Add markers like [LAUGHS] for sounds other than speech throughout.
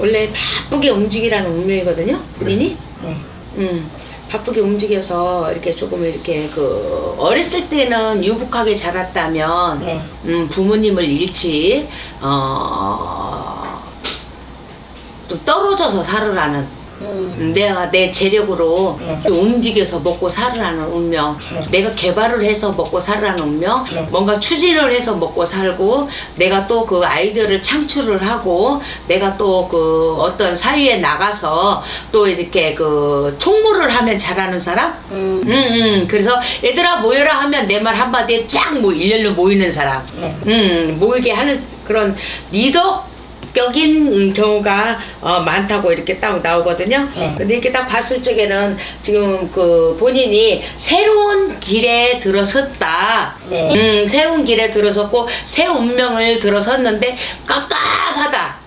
원래 바쁘게 움직이라는 운명이거든요. 본인이. 네. 음, 바쁘게 움직여서 이렇게 조금 이렇게 그 어렸을 때는 유복하게 자랐다면 네. 음, 부모님을 잃지 어, 또 떨어져서 살으라는 음. 내가 내 재력으로 네. 좀 움직여서 먹고 살으라는 운명 네. 내가 개발을 해서 먹고 살으라는 운명 네. 뭔가 추진을 해서 먹고 살고 내가 또 그 아이디어를 창출을 하고 내가 또 그 어떤 사회에 나가서 또 이렇게 그 총무를 하면 잘하는 사람 음. 음, 음. 그래서 얘들아 모여라 하면 내 말 한마디에 쫙 뭐 일렬로 모이는 사람 네. 음, 모이게 하는 그런 리더 격인 음, 경우가 어, 많다고 이렇게 딱 나오거든요. 네. 근데 이렇게 딱 봤을 적에는 지금 그 본인이 새로운 길에 들어섰다. 네. 음, 새로운 길에 들어섰고 새 운명을 들어섰는데 깝깝하다.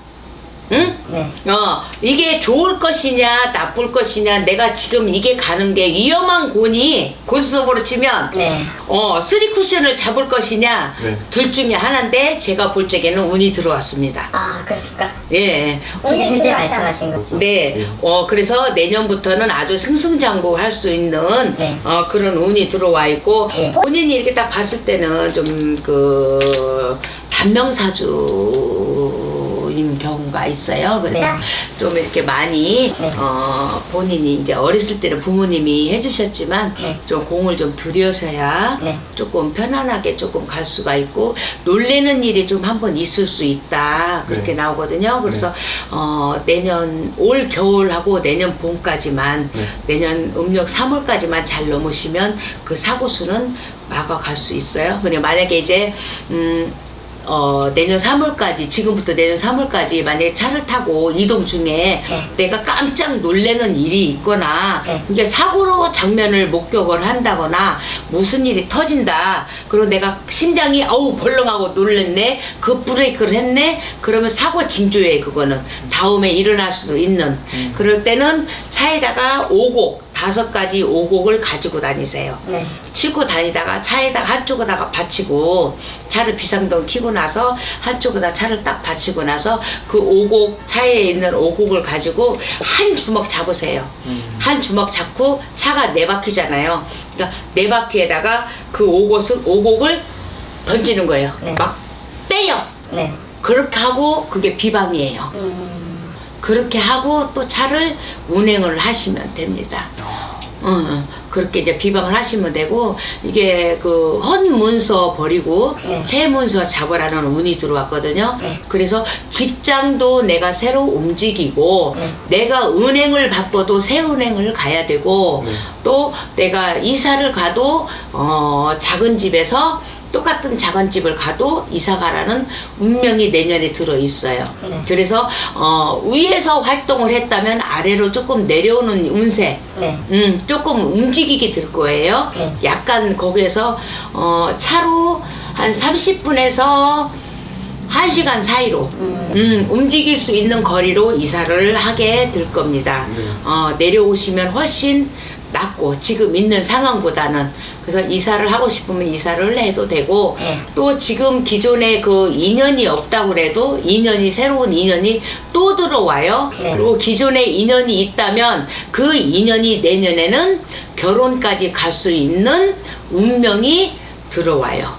응? 네. 어, 이게 좋을 것이냐, 나쁠 것이냐, 내가 지금 이게 가는 게 위험한 곤이 고스톱으로 치면, 네. 어, 쓰리 쿠션을 잡을 것이냐, 네. 둘 중에 하나인데, 제가 볼 적에는 운이 들어왔습니다. 아, 그렇습니까? 예. 지금 현재 들어왔어. 말씀하신 거. 그렇죠. 네, 예. 어, 그래서 내년부터는 아주 승승장구할 수 있는 네. 어, 그런 운이 들어와 있고, 네. 본인이 이렇게 딱 봤을 때는 좀 그, 단명사주 인 경우가 있어요. 그래서 네. 좀 이렇게 많이, 네. 어, 본인이 이제 어렸을 때는 부모님이 해주셨지만, 네. 좀 공을 좀 들여서야 네. 조금 편안하게 조금 갈 수가 있고, 놀래는 일이 좀 한 번 있을 수 있다. 그렇게 네. 나오거든요. 그래서 어, 내년 올 겨울하고 내년 봄까지만 네. 내년 음력 3월까지만 잘 넘으시면 그 사고 수는 막아갈 수 있어요. 근데 만약에 이제 음 어, 내년 3월까지, 지금부터 내년 3월까지 만약에 차를 타고 이동 중에 내가 깜짝 놀래는 일이 있거나, 네. 이게 사고로 장면을 목격을 한다거나, 무슨 일이 터진다. 그리고 내가 심장이 어우 벌렁하고 놀랬네. 그 브레이크를 했네. 그러면 사고 징조예요, 그거는. 다음에 일어날 수도 있는. 그럴 때는 차에다가 오곡, 다섯 가지 오곡을 가지고 다니세요. 네. 싣고 다니다가 차에다가 한쪽에다가 받치고 차를 비상등 켜고 나서 한쪽에다 차를 딱 받치고 나서 그 오곡 차에 있는 오곡을 가지고 한 주먹 잡으세요. 한 주먹 잡고 차가 네 바퀴잖아요. 그러니까 네 바퀴에다가 그 오곡을 오곡을 던지는 거예요. 네. 막 떼요. 네. 그렇게 하고 그게 비방이에요. 음. 그렇게 하고 또 차를 운행을 하시면 됩니다. 어, 어, 그렇게 이제 비방을 하시면 되고 이게 그 헌 문서 버리고 네. 새 문서 잡으라는 운이 들어왔거든요. 네. 그래서 직장도 내가 새로 움직이고 네. 내가 은행을 바꿔도 새 은행을 가야 되고 네. 또 내가 이사를 가도 어, 작은 집에서 똑같은 작은 집을 가도 이사 가라는 운명이 내년에 들어 있어요. 네. 그래서 어, 위에서 활동을 했다면 아래로 조금 내려오는 운세. 네. 음, 조금 움직이게 될 거예요. 네. 약간 거기에서 어, 차로 한 30분에서 1시간 사이로 음, 움직일 수 있는 거리로 이사를 하게 될 겁니다. 네. 어, 내려오시면 훨씬 낫고 지금 있는 상황보다는 그래서 이사를 하고 싶으면 이사를 해도 되고 네. 또 지금 기존에 그 인연이 없다고 그래도 인연이 새로운 인연이 또 들어와요. 네. 그리고 기존에 인연이 있다면 그 인연이 내년에는 결혼까지 갈 수 있는 운명이 들어와요.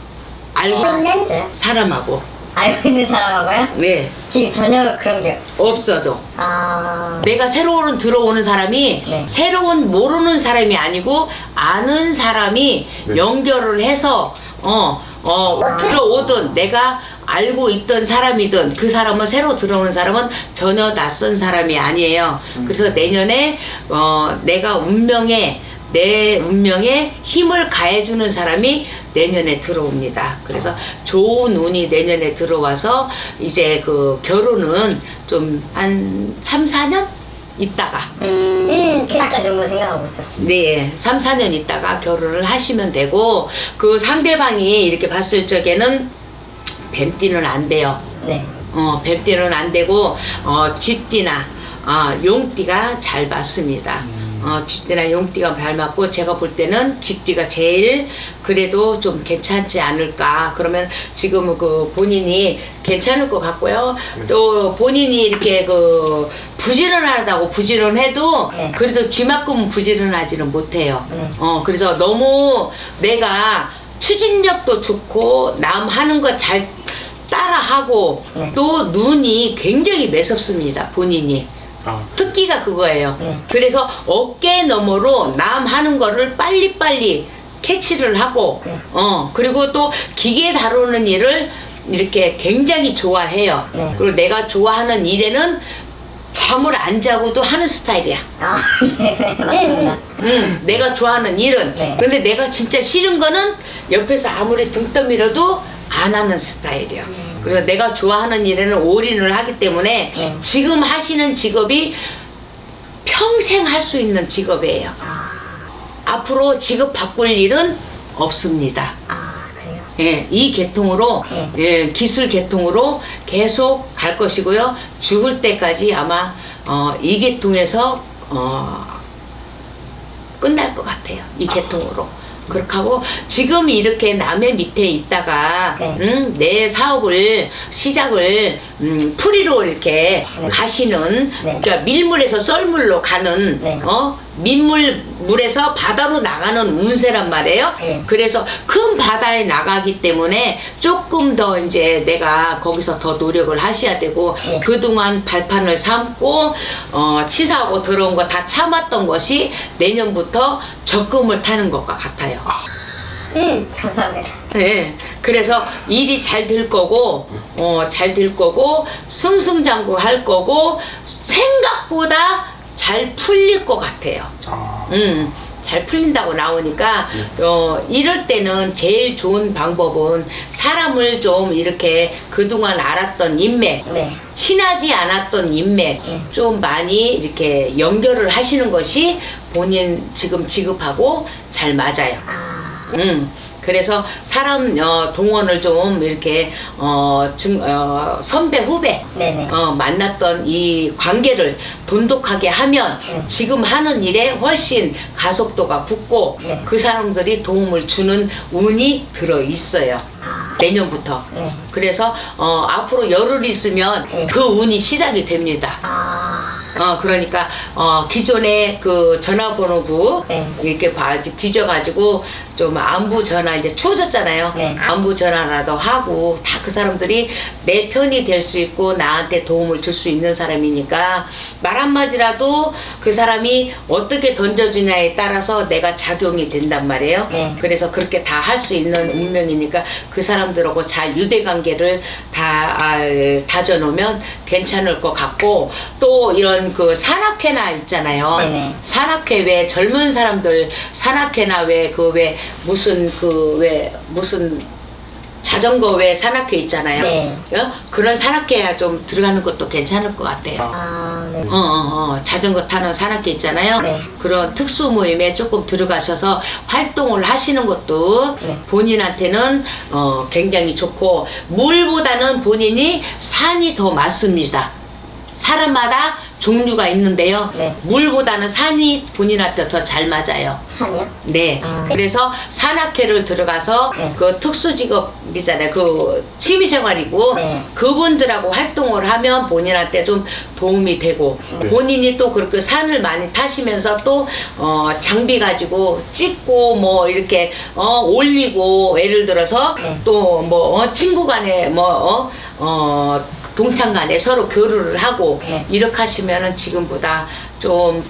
알고 있는 사람하고 알고 있는 사람하고요? 네 지금 전혀 그런 게. 없어도 아. 내가 새로운 들어오는 사람이 네. 새로운 모르는 사람이 아니고 아는 사람이 네. 연결을 해서 어, 어, 들어오든 내가 알고 있던 사람이든 그 사람은 새로 들어오는 사람은 전혀 낯선 사람이 아니에요. 그래서 내년에 어, 내가 운명에 내 운명에 힘을 가해주는 사람이 내년에 들어옵니다. 그래서 좋은 운이 내년에 들어와서 이제 그 결혼은 좀 한 3, 4년 있다가 음. 1, 그 정도 생각하고 있었어요. 네, 3, 4년 있다가 결혼을 하시면 되고 그 상대방이 이렇게 봤을 적에는 뱀띠는 안 돼요. 네. 어, 뱀띠는 안 되고 어, 쥐띠나 어, 용띠가 잘 맞습니다. 어, 쥐띠나 용띠가 밟았고 제가 볼 때는 쥐띠가 제일 그래도 좀 괜찮지 않을까. 그러면 지금 그 본인이 괜찮을 것 같고요. 또 본인이 이렇게 그 부지런하다고 부지런해도 네. 그래도 쥐만큼은 부지런하지는 못해요. 네. 어, 그래서 너무 내가 추진력도 좋고 남 하는 거잘 따라하고 네. 또 눈이 굉장히 매섭습니다. 본인이. 아, 특기가 그거예요. 네. 그래서 어깨 너머로 남 하는 거를 빨리빨리 캐치를 하고, 네. 어, 그리고 또 기계 다루는 일을 이렇게 굉장히 좋아해요. 네. 그리고 내가 좋아하는 일에는 잠을 안 자고도 하는 스타일이야. 아, 예, 네, 맞습니다. 음, 내가 좋아하는 일은. 네. 근데 내가 진짜 싫은 거는 옆에서 아무리 등 떠밀어도 안 하는 스타일이야. 그래서 내가 좋아하는 일에는 올인을 하기 때문에 네. 지금 하시는 직업이 평생 할 수 있는 직업이에요. 앞으로 직업 바꿀 일은 없습니다. 아, 그래요? 예, 이 계통으로 예, 기술 계통으로 계속 갈 것이고요. 죽을 때까지 아마 어, 이 계통에서 어, 끝날 것 같아요. 이 계통으로. 그렇게 하고 지금 이렇게 남의 밑에 있다가 네. 음, 내 사업을 시작을 음, 풀이로 이렇게 네. 가시는 네. 그러니까 밀물에서 썰물로 가는 네. 어 민물 물에서 바다로 나가는 운세란 말이에요. 네. 그래서 큰 바다에 나가기 때문에 조금 더 이제 내가 거기서 더 노력을 하셔야 되고 네. 그동안 발판을 삼고 어, 치사하고 더러운 거 다 참았던 것이 내년부터 적금을 타는 것과 같아요. 음, 감사합니다. 네. 그래서 일이 잘 될 거고, 어, 잘 될 거고, 승승장구 할 거고, 생각보다 잘 풀릴 것 같아요. 아, 음, 잘 풀린다고 나오니까, 어, 이럴 때는 제일 좋은 방법은 사람을 좀 이렇게 그동안 알았던 인맥, 네. 친하지 않았던 인맥 네. 좀 많이 이렇게 연결을 하시는 것이 본인 지금 지급하고 잘 맞아요. 아, 음. 그래서 사람 어, 동원을 좀 이렇게 어, 중, 어, 선배 후배 네네. 어, 만났던 이 관계를 돈독하게 하면 네. 지금 하는 일에 훨씬 가속도가 붙고 네. 그 사람들이 도움을 주는 운이 들어 있어요. 아, 내년부터. 네. 그래서 어, 앞으로 열흘 있으면 네. 그 운이 시작이 됩니다. 아, 어 그러니까 어 기존에 그 전화번호부 네. 이렇게 봐 이렇게 뒤져가지고 좀 안부 전화 이제 추워졌잖아요. 네. 안부 전화라도 하고 다 그 사람들이 내 편이 될 수 있고 나한테 도움을 줄 수 있는 사람이니까 말 한마디라도 그 사람이 어떻게 던져주냐에 따라서 내가 작용이 된단 말이에요. 네. 그래서 그렇게 다 할 수 있는 운명이니까 그 사람들하고 잘 유대 관계를 다 아, 다져놓으면 괜찮을 것 같고 또 이런 그 산악회나 있잖아요. 네네. 산악회 왜 젊은 사람들 산악회나 왜 그 왜 무슨 그 왜 무슨 자전거 왜 산악회 있잖아요. 네. 어? 그런 산악회야 좀 들어가는 것도 괜찮을 것 같아요. 아, 네. 어, 어, 어, 자전거 타는 산악회 있잖아요. 네. 그런 특수 모임에 조금 들어가셔서 활동을 하시는 것도 네. 본인한테는 어, 굉장히 좋고 물보다는 본인이 산이 더 맞습니다. 사람마다 종류가 있는데요. 네. 물보다는 산이 본인한테 더 잘 맞아요. 산이요? 네. 아. 그래서 산악회를 들어가서 네. 그 특수직업이잖아요. 그 취미생활이고 네. 그분들하고 활동을 하면 본인한테 좀 도움이 되고 네. 본인이 또 그렇게 산을 많이 타시면서 또 어, 장비 가지고 찍고 뭐 이렇게 어, 올리고 예를 들어서 네. 또뭐 어, 친구 간에 뭐 어, 어, 동창 간에 서로 교류를 하고 네. 이렇게 하시면은 지금보다 좀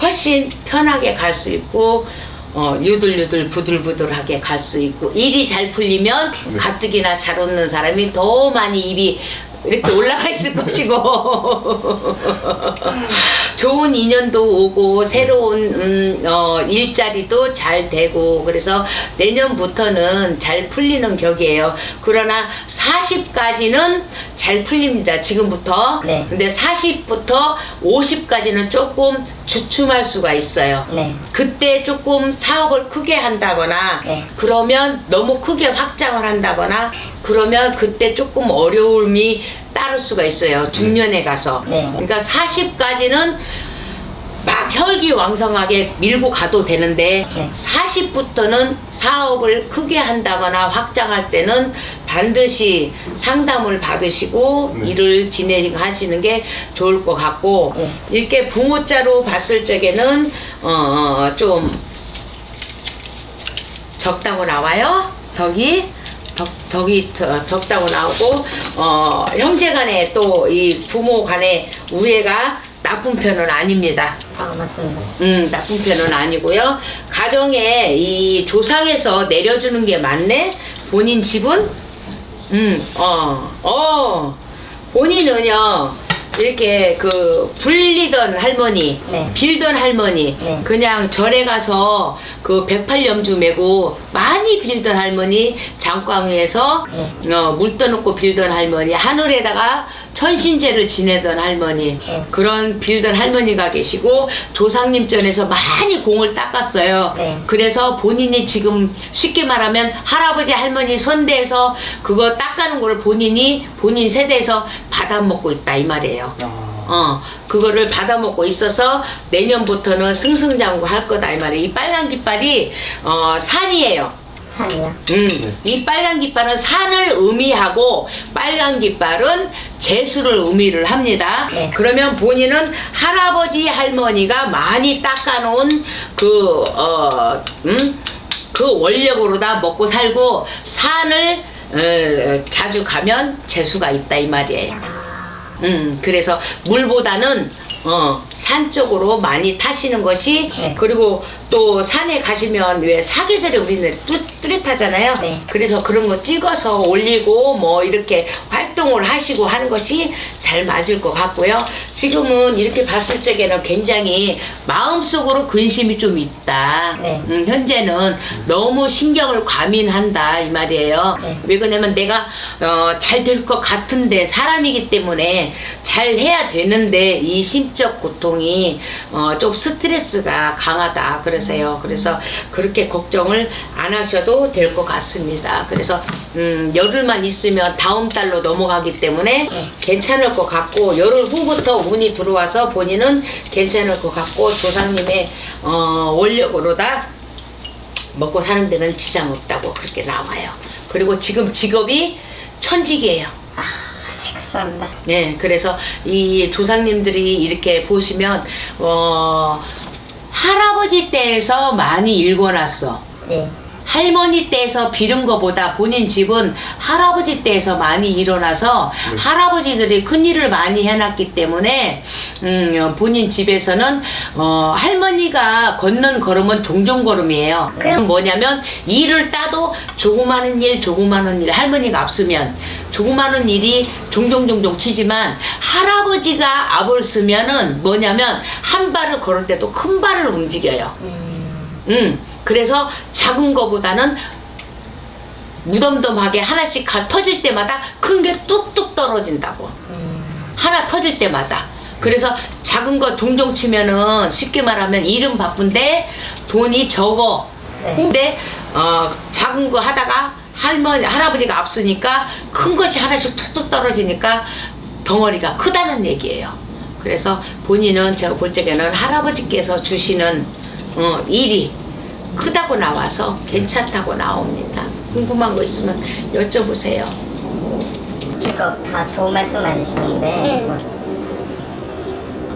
훨씬 편하게 갈 수 있고 어, 유들유들 부들부들하게 갈 수 있고 일이 잘 풀리면 네. 가뜩이나 잘 웃는 사람이 더 많이 입이 이렇게 올라가 있을 것이고 [LAUGHS] 좋은 인연도 오고 새로운 음, 어, 일자리도 잘 되고 그래서 내년부터는 잘 풀리는 격이에요. 그러나 40까지는 잘 풀립니다. 지금부터. 네. 근데 40부터 50까지는 조금 주춤할 수가 있어요. 네. 그때 조금 사업을 크게 한다거나 네. 그러면 너무 크게 확장을 한다거나 그러면 그때 조금 어려움이 따를 수가 있어요. 중년에 가서. 네. 그러니까 40까지는 막 혈기왕성하게 밀고 가도 되는데 네. 40부터는 사업을 크게 한다거나 확장할 때는 반드시 상담을 받으시고 네. 일을 진행하시는 게 좋을 것 같고 네. 이렇게 부모자로 봤을 적에는 어, 어, 좀 적다고 나와요. 덕이 덕, 덕이 저- 적다고 나오고 어, 형제 간에 또 이 부모간의 우애가 나쁜 편은 아닙니다. 아 맞습니다. 음, 나쁜 편은 아니고요. 가정에 이 조상에서 내려주는 게 맞네. 본인 집은 음, 어, 어, 본인은요. 이렇게 그 불리던 할머니, 네. 빌던 할머니, 네. 그냥 절에 가서 그 108염주 메고 많이 빌던 할머니, 장광위에서 네. 어, 물 떠놓고 빌던 할머니, 하늘에다가 천신제를 지내던 할머니, 네. 그런 빌던 할머니가 계시고 조상님 전에서 많이 공을 닦았어요. 네. 그래서 본인이 지금 쉽게 말하면 할아버지 할머니 선대에서 그거 닦아는 걸 본인이 본인 세대에서 받아먹고 있다 이 말이에요. 아, 어, 그거를 받아먹고 있어서 내년부터는 승승장구 할 거다 이 말이에요. 이 빨간 깃발이 어, 산이에요. 산이요. 음, 이 빨간 깃발은 산을 의미하고 빨간 깃발은 재수를 의미를 합니다. 네. 그러면 본인은 할아버지 할머니가 많이 닦아놓은 그, 어, 음, 그 원력으로 다 먹고 살고 산을 어, 자주 가면 재수가 있다 이 말이에요. 음, 그래서 물보다는 어, 산 쪽으로 많이 타시는 것이 네. 그리고 또 산에 가시면 왜 사계절에 우리는 뚜, 뚜렷하잖아요. 네. 그래서 그런 거 찍어서 올리고 뭐 이렇게 활동을 하시고 하는 것이 잘 맞을 것 같고요. 지금은 이렇게 봤을 적에는 굉장히 마음속으로 근심이 좀 있다. 네. 음, 현재는 너무 신경을 과민한다 이 말이에요. 네. 왜 그러냐면 내가 어, 잘될 것 같은데 사람이기 때문에 잘 해야 되는데 이 심적 고통이 어, 좀 스트레스가 강하다 그 러세요. 그래서 그렇게 걱정을 안 하셔도 될 것 같습니다. 그래서 음, 열흘만 있으면 다음 달로 넘어가기 때문에 괜찮을 것 같고 열흘 후부터 운이 들어와서 본인은 괜찮을 것 같고 조상님의 어, 원력으로 다 먹고 사는 데는 지장 없다고 그렇게 나와요. 그리고 지금 직업이 천직이에요. 감사합니다. 네, 그래서 이 조상님들이 이렇게 보시면 어 할아버지 때에서 많이 읽어놨어. 네. 할머니 때에서 빌은 것보다 본인 집은 할아버지 때에서 많이 일어나서 할아버지들이 큰 일을 많이 해놨기 때문에 음, 본인 집에서는 어, 할머니가 걷는 걸음은 종종 걸음이에요. 그럼 뭐냐면 일을 따도 조그마한 일, 조그마한 일 할머니가 앞서면 조그마한 일이 종종 종종 치지만 할아버지가 앞을 쓰면은 뭐냐면 한 발을 걸을 때도 큰 발을 움직여요. 음, 그래서 작은 거보다는 무덤덤하게 하나씩 가, 터질 때마다 큰 게 뚝뚝 떨어진다고. 하나 터질 때마다. 그래서 작은 거 종종 치면은 쉽게 말하면 일은 바쁜데 돈이 적어. 네. 근데 어, 작은 거 하다가 할머니 할아버지가 앞서니까 큰 것이 하나씩 툭툭 떨어지니까 덩어리가 크다는 얘기예요. 그래서 본인은 제가 볼 적에는 할아버지께서 주시는 어, 일이 크다고 나와서 괜찮다고 나옵니다. 궁금한 거 있으면 여쭤보세요. 직업 다 좋은 말씀만 해주시는데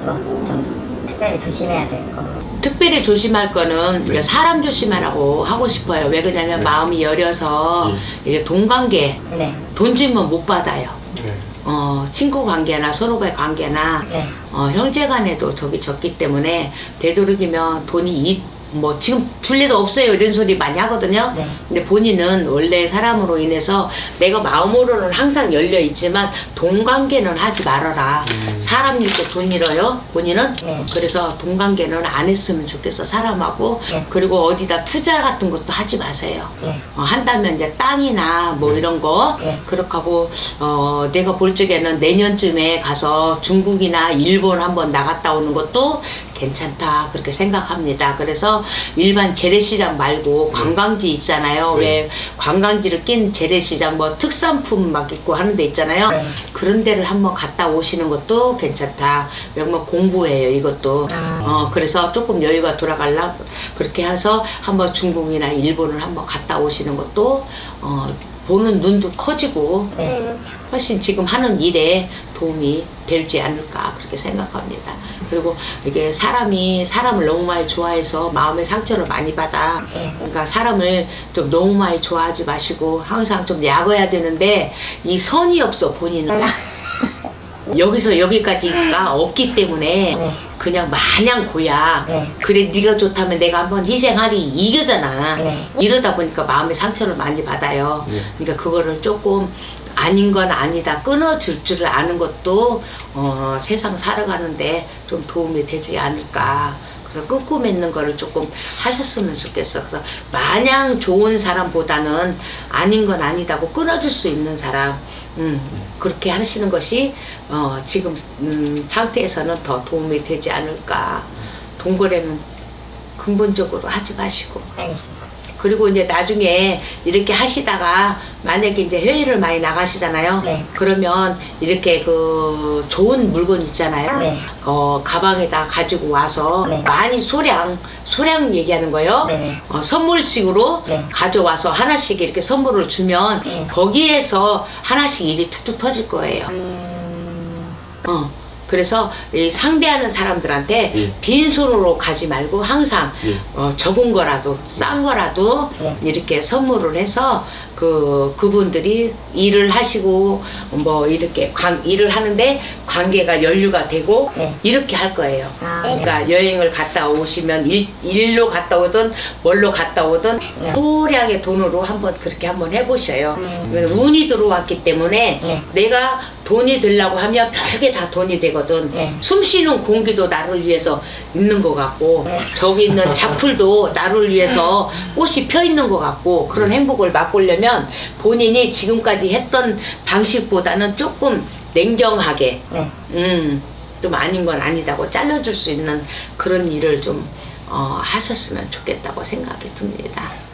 뭐좀 특별히 조심해야 될 거. 특별히 조심할 거는 이제 사람 조심하라고 하고 싶어요. 왜 그러냐면 마음이 여려서 이게 돈 관계 네. 돈 주면 못 받아요. 네. 어, 친구 관계나 서로의 관계나 네. 어, 형제 간에도 적이 적기 때문에 되도록이면 돈이 이, 뭐 지금 줄 리도 없어요 이런 소리 많이 하거든요. 네. 근데 본인은 원래 사람으로 인해서 내가 마음으로는 항상 열려 있지만 돈 관계는 하지 말아라. 사람 잃고 돈 잃어요. 본인은 네. 그래서 돈 관계는 안 했으면 좋겠어 사람하고 네. 그리고 어디다 투자 같은 것도 하지 마세요. 네. 어, 한다면 이제 땅이나 뭐 이런 거 네. 그렇게 하고 어, 내가 볼 적에는 내년쯤에 가서 중국이나 일본 한번 나갔다 오는 것도 괜찮다 그렇게 생각합니다. 그래서 일반 재래시장 말고 관광지 있잖아요. 왜 관광지를 낀 재래시장 뭐 특산품 막 있고 하는 데 있잖아요. 네. 그런 데를 한번 갔다 오시는 것도 괜찮다. 왜냐면 공부예요 이것도. 아. 어 그래서 조금 여유가 돌아갈라 그렇게 해서 한번 중국이나 일본을 한번 갔다 오시는 것도 어 보는 눈도 커지고 네. 훨씬 지금 하는 일에 도움이 되지 않을까 그렇게 생각합니다. 그리고 이게 사람이 사람을 너무 많이 좋아해서 마음의 상처를 많이 받아. 그러니까 사람을 좀 너무 많이 좋아하지 마시고 항상 좀 약어야 되는데 이 선이 없어 본인은. [LAUGHS] 여기서 여기까지가 없기 때문에 네. 그냥 마냥 고야. 네. 그래 네가 좋다면 내가 한번 희생하리 이거잖아. 네. 이러다 보니까 마음의 상처를 많이 받아요. 네. 그러니까 그거를 조금 아닌 건 아니다 끊어줄 줄을 아는 것도 어, 세상 살아가는데 좀 도움이 되지 않을까. 그래서 끊고 맺는 거를 조금 하셨으면 좋겠어. 그래서 마냥 좋은 사람보다는 아닌 건 아니다고 끊어줄 수 있는 사람, 음, 그렇게 하시는 것이 어, 지금 음, 상태에서는 더 도움이 되지 않을까. 동거래는 근본적으로 하지 마시고. 알겠습니다. 그리고 이제 나중에 이렇게 하시다가 만약에 이제 해외를 많이 나가시잖아요. 네. 그러면 이렇게 그 좋은 물건 있잖아요. 네. 어, 가방에다 가지고 와서 네. 많이 소량, 소량 얘기하는 거예요. 네. 어, 선물식으로 네. 가져와서 하나씩 이렇게 선물을 주면 네. 거기에서 하나씩 일이 툭툭 터질 거예요. 음, 어. 그래서 이 상대하는 사람들한테 예. 빈손으로 가지 말고 항상 예. 어, 적은 거라도 싼 거라도 네. 이렇게 선물을 해서 그 그분들이 일을 하시고 뭐 이렇게 관, 일을 하는데 관계가 연류가 되고 네. 이렇게 할 거예요. 아, 네. 그러니까 여행을 갔다 오시면 일, 일로 갔다 오든 뭘로 갔다 오든 소량의 돈으로 한번 그렇게 한번 해보셔요. 음. 운이 들어왔기 때문에 네. 내가 돈이 되려고 하면 별게 다 돈이 되 거든. 네. 숨 쉬는 공기도 나를 위해서 있는 것 같고 네. 저기 있는 자풀도 나를 위해서 꽃이 펴 있는 것 같고 그런 행복을 맛보려면 본인이 지금까지 했던 방식보다는 조금 냉정하게 네. 음, 좀 아닌 건 아니다고 잘라줄 수 있는 그런 일을 좀 어, 하셨으면 좋겠다고 생각이 듭니다.